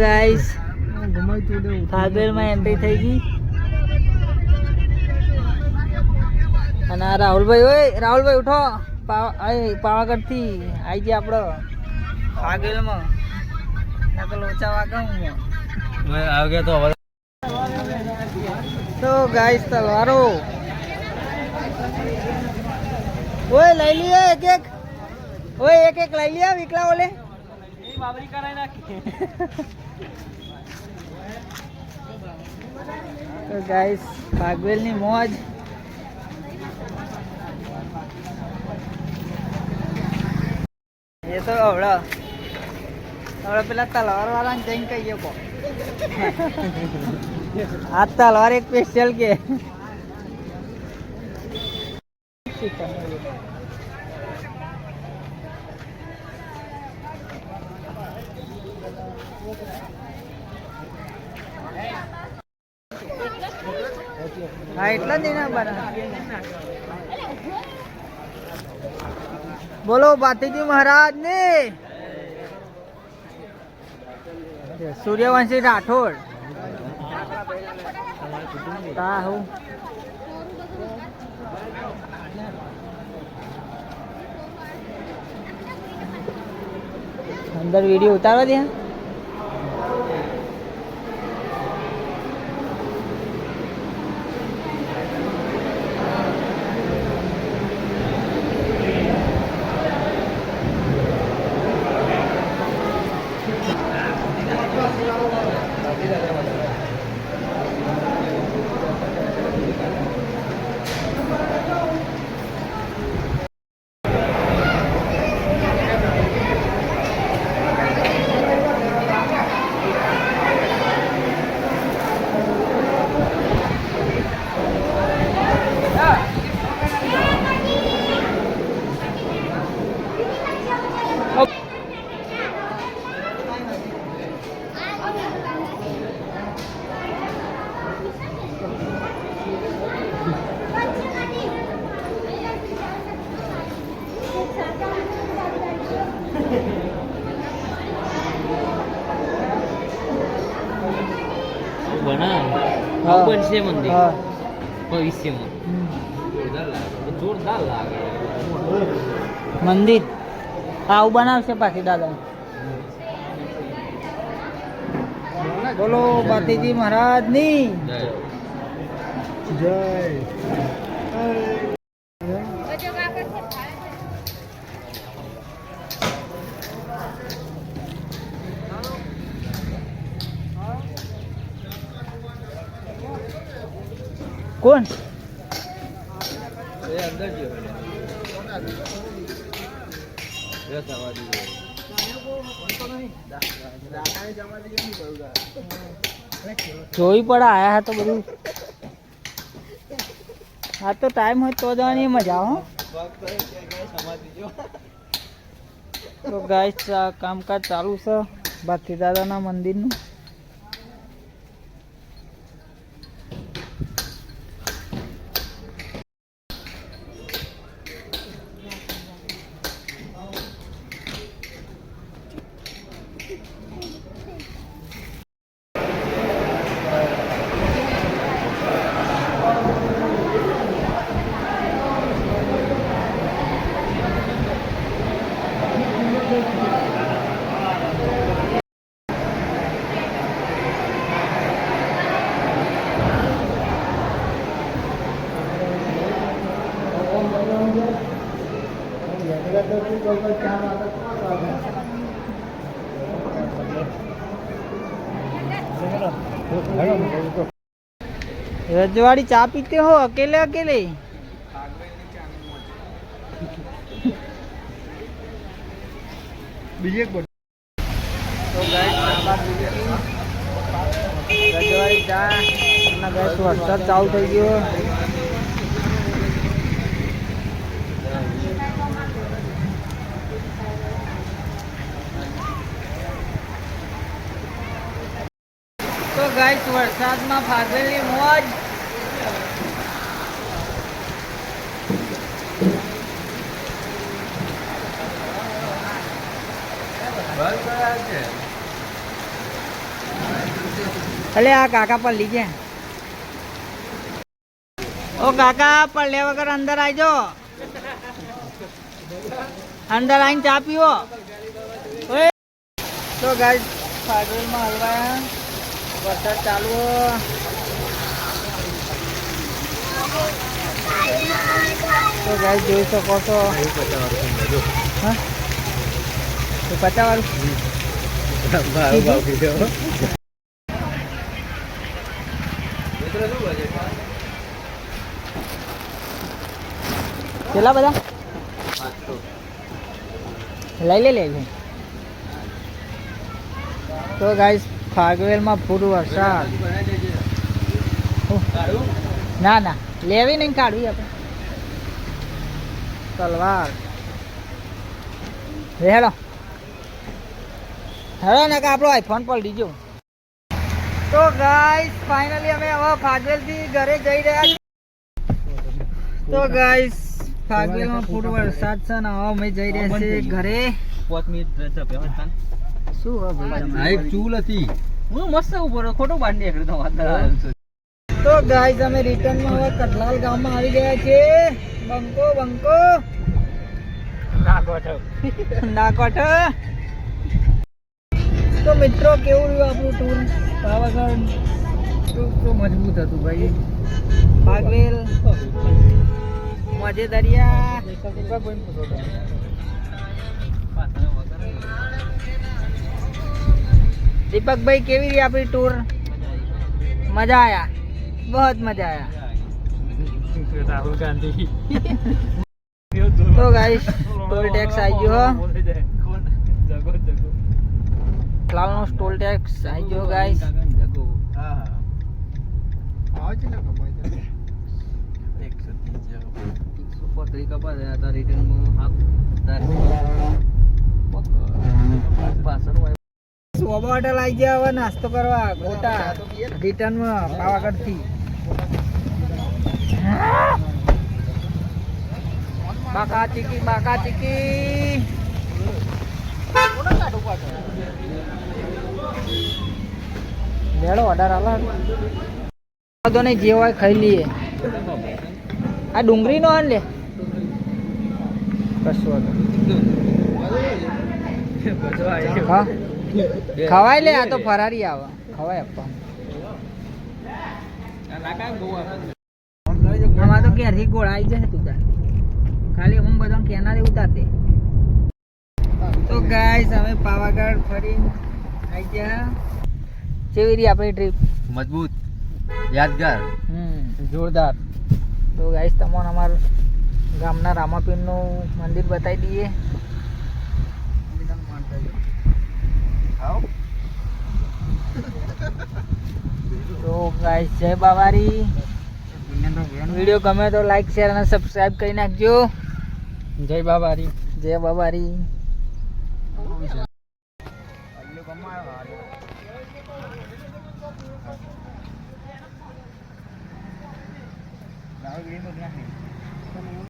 Guys ફાગરમાં entry થઈ ગઈ. અને આ રાહુલભાઈ ઓય રાહુલભાઈ ઉઠો. પા- પાવાગઢથી આવી ગયા આપડે. ફાગેલમાં નકલ ઓછા વાગા તો તો ગાઈસ તલવારો. ઓય લઈ લઈએ એક એક ઓય એક એક લઈ લઈએ વિકલા ઓલે તો ગાઈસ ભાગવેલની મોજ. એ તો હવડા હવડા પેલા તલવાર વાળાને જઈને કહીએ કો આ તલવાર એક સ્પેશિયલ કે. બોલો ભાતીજી મહારાજ ને સૂર્યવંશી રાઠોડ. અંદર વીડિયો ઉતારવા દે હા. બનશે મંદિર હા. ભવિષ્યમાં. જોરદાર લાગે. મંદિર. આવું બનાવશે પાછી દાદા બોલો બાતીજી મહારાજની જય. કોણ? જોઈ પડે આયા હા તો બધું. હા તો ટાઈમ હોય તો જવાની મજા હો. તો ગાય કામકાજ ચાલુ છે. બાકી દાદાના મંદિરનું. रजवाड़ी चा पीते हो? अकेले अकेले? तो चालू थी गए ગાઈસ, વરસાદમાં ફાગેલી મોજ. અલે, આ કાકા પર લીજે ઓ, કાકા પલ્લે વગર અંદર આવજો અંદર આવીને ચા પીવો. તો ગાય ફાગલમાં હલવાયા. વરસાદ ચાલુ તો ગાય જોઈ શકો છો. હા? વાળું કેટલા બધા? લઈ લે લે. તો ગાઈસ ફાગવેલમાં ફૂલ વરસાદ. ના ના. લેવી નહીં કાઢવી આપણે. તલવાર. હેડો હેડો ને કે આપણો આઈફોન પર લીજો તો ગાઈસ ફાઇનલી અમે હવે ફાગવેલથી ઘરે જઈ રહ્યા છીએ. તો ગાઈસ ફાગવેલમાં ફૂલ વરસાદ છે ને હવે અમે જઈ રહ્યા છીએ ઘરે. પાંચ મિનિટ શું હવે ભાઈ? તમે? એક ચૂલ હતી. હું મસ્ત ઉપર ખોટો બાંધી એકડે તો તો ગાઈઝ અમે રિટર્નમાં હવે કટલાલ ગામમાં આવી ગયા છે. બંકો બંકો. નાકોઠ તો મિત્રો કેવું રહ્યું આપણું ટૂર પાવાગઢ તો મજબૂત હતું ભાઈ. બાગવેલ મજે દરિયા દીપકભાઈ, કેવી રહી આપણી ટૂર મજા આયા. બહુ મજા આયા. રાહુલ ગાંધી તો ગાઈસ ટોલ ટેક્સ આવી ગયો જગો ટોલ ટેક્સ આવી ગયો ગાઈસ જગો હા. આવે છે ને ખબર છે એકસો ત્રીસ એકસો પોત્રીસ કપા થયા હતા રિટર્નમાં હાફ પાછળ સોબા હોટલ આવી ગયા હવે નાસ્તો કરવા ગોટા રિટર્નમાં પાવાગઢથી બાકા ચીકી બાકા ચીકી. લેડો ઓર્ડર આલો. તો નહીં જે હોય ખાઈ લઈએ. આ ડુંગળી નો આન લે. કશું હા. ખવાય લે આ તો ફરારી આવે. ખવાય આપવા આમાં તો ક્યારથી ગોળા આવી જશે તું તાર. ખાલી હું બધા કેનારે ઉતારતે તો ગાઈસ અમે પાવાગઢ ફરી આવી ગયા. કેવી રહી આપણી ટ્રીપ મજબૂત યાદગાર. હમ જોરદાર. તો ગાઈસ તમને અમાર ગામના રામાપીરનું મંદિર બતાવી દઈએ. તો ગાઈસ જય બાવારી. વીડિયો ગમે તો લાઈક શેર અને સબસ્ક્રાઇબ કરી નાખજો. જય બાવારી. જય બાબારી